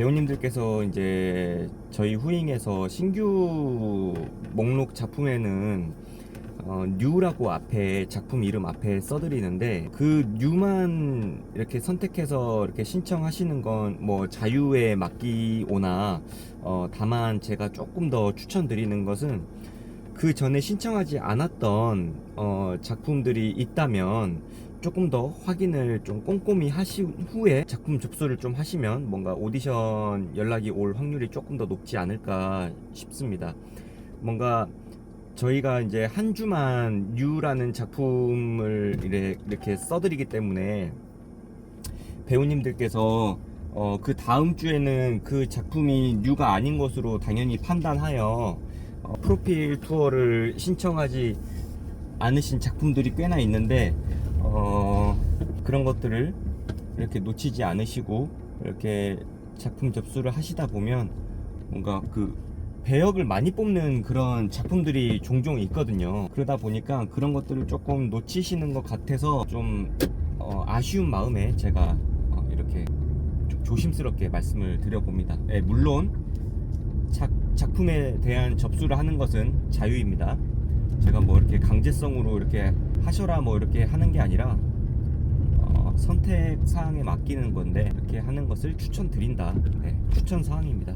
배우님들께서 이제 저희 후잉에서 신규 목록 작품에는 어, 뉴라고 앞에 작품 이름 앞에 써드리는데 그 뉴만 이렇게 선택해서 이렇게 신청하시는 건 뭐 자유에 맡기오나 어, 다만 제가 조금 더 추천드리는 것은 그 전에 신청하지 않았던 어, 작품들이 있다면 조금 더 확인을 좀 꼼꼼히 하신 후에 작품 접수를 좀 하시면 뭔가 오디션 연락이 올 확률이 조금 더 높지 않을까 싶습니다. 뭔가 저희가 이제 한 주만 뉴라는 작품을 이렇게 써드리기 때문에 배우님들께서 어, 그 다음 주에는 그 작품이 뉴가 아닌 것으로 당연히 판단하여 어, 프로필 투어를 신청하지 않으신 작품들이 꽤나 있는데 어, 그런 것들을 이렇게 놓치지 않으시고 이렇게 작품 접수를 하시다 보면 뭔가 그 배역을 많이 뽑는 그런 작품들이 종종 있거든요. 그러다 보니까 그런 것들을 조금 놓치시는 것 같아서 좀 어, 아쉬운 마음에 제가 어, 이렇게 좀 조심스럽게 말씀을 드려봅니다. 예, 물론 작, 작품에 대한 접수를 하는 것은 자유입니다. 제가 뭐 이렇게 강제성으로 이렇게 하셔라 뭐 이렇게 하는 게 아니라 어, 선택 사항에 맡기는 건데 이렇게 하는 것을 추천드린다. 네, 추천 사항입니다.